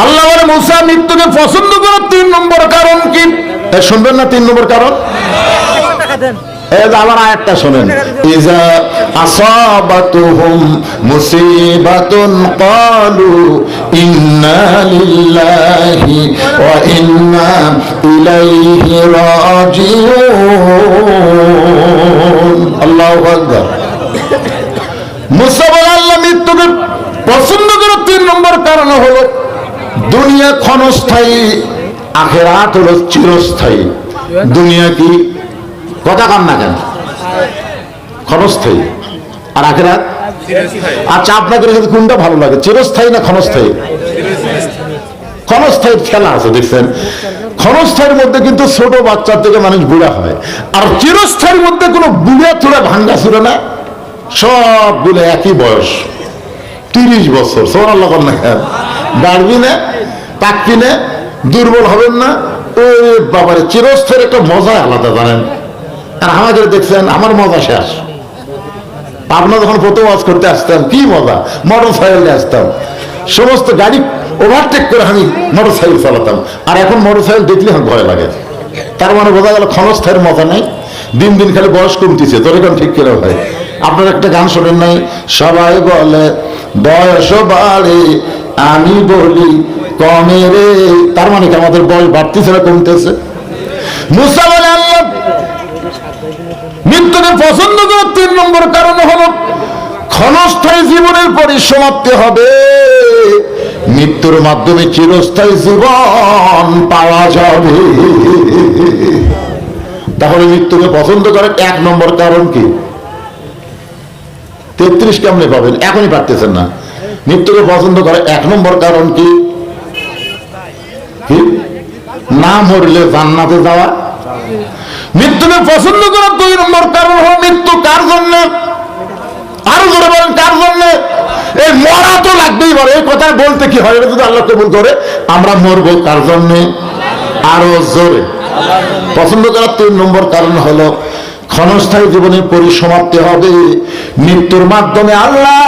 আল্লাহ মুসা মৃত্যুকে পছন্দ করার তিন নম্বর কারণ কি? শুনবেন না তিন নম্বর কারণ? মুসা আল্লাহ মৃত্যুকে পছন্দ করে তিন নম্বর কারণ হলো দুনিয়া ক্ষণস্থায়ী, আখেরাত হলো চিরস্থায়ী। দুনিয়া কি? কথা কান না কেন? ক্ষণস্থায়ী। আর আখেরাত? আচ্ছা আপনাদের কাছে কোনটা ভালো লাগে, চিরস্থায়ী না ক্ষণস্থায়ী? ক্ষণস্থায়ী খেলা আছে, দেখছেন? ক্ষণস্থায়ীর মধ্যে কিন্তু ছোট বাচ্চার থেকে মানুষ বুড়া হয়। আর চিরস্থায়ীর মধ্যে কোনো বুড়া চূড়া ভাঙ্গা ছিল না? সবগুলো একই বয়স। তিরিশ বছর সোনার লগন না বাড়বি না পাকবি না দুর্বল হবেন না। ওই বাবারে চিরস্থায়ীর একটা মজা আলাদা, জানেন? আর আমাদের দেখছেন, আমার মজা শেষ। পাবনা যখন প্রথম ওয়াজ করতে আসতাম, কি মজা? মোটর সাইকেলে আসতাম। সমস্ত গাড়ি ওভারটেক করে আমি মোটর সাইকেল চালাতাম। আর এখন মোটর সাইকেল দেখলে আমার ভয় লাগে। তার মানে বোঝা গেল ক্ষণস্থায়ের মজা নেই। দিন দিন খালি বয়স কমতিছে। তোর এখন ঠিক করে হয় আপনার একটা গান শোনেন নাই? সবাই বলে, বয়স বাড়ে আমি বলি, কমে রে। তার মানে কি আমাদের বয়স বাড়তিছে না কমতেছে? মুসা বলে, আল্লাহ মৃত্যুকে পছন্দ করার তিন নম্বর কারণ হলো, ক্ষণস্থায়ী জীবনের পরিসমাপ্তি হবে। মৃত্যুর মাধ্যমে চিরস্থায়ী জীবন পাওয়া যাবে। তাহলে মৃত্যুকে পছন্দ করার এক নম্বর কারণ কি? তেত্রিশ কেমনে পাবেন? এখনই পারতেছেন না। মৃত্যুকে পছন্দ করার এক নম্বর কারণ কি? না মরলে জান্নাতে যাওয়া। মৃত্যুকে পছন্দ করার দুই নম্বর কারণ হলো মৃত্যু কার জন্য? আরও জোরে বলেন, কার জন্য? এই মরা তো লাগবেই বলে। এই কথা বলতে কি হয়? যদি আল্লাহ কবুল করে, আমরা মরবো কার জন্য? আরও জোরে। পছন্দ করার তিন নম্বর কারণ হলো, ক্ষণস্থায়ী জীবনে পরিসমাপ্তি হবে। মৃত্যুর মাধ্যমে আল্লাহ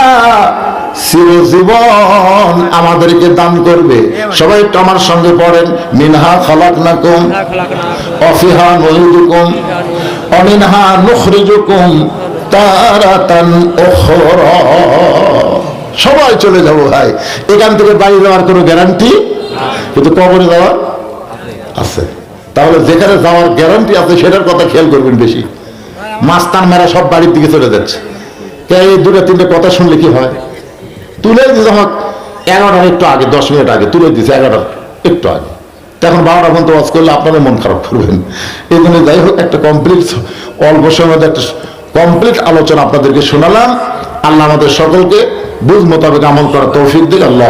চিরজীবন আমাদেরকে দান করবে। সবাই একটু আমার সঙ্গে পড়েন। মিনহা খালাক নাকুম অফিহা নহিদুকুম অমিনহা নুখরিজুকুম তারাতান উখরা। সবাই চলে যাব ভাই। এখান থেকে বাড়ি যাওয়ার কোনো গ্যারান্টি কিন্তু কবরে যাওয়া আছে। তাহলে যেখানে যাওয়ার গ্যারান্টি আছে, সেটার কথা খেয়াল করবেন বেশি। মাস্তান মেরা সব বাড়ির দিকে চলে যাচ্ছে। এই দুটো তিনটে কথা শুনলে কি হয়? তুলে দিয়েছে হোক এগারোটার একটু আগে, দশ মিনিট আগে, তুলে দিয়েছে এগারোটার একটু আগে। তখন বারোটা পর্যন্ত ওয়াজ করলে আপনাদের মন খারাপ করবেন। এই জন্য যাই হোক, একটা কমপ্লিট অল্প সময়ের একটা কমপ্লিট আলোচনা আপনাদেরকে শোনালাম। আল্লাহ আমাদের সকলকে বুঝ মোতাবেক আমল করার তৌফিক দিল আল্লাহ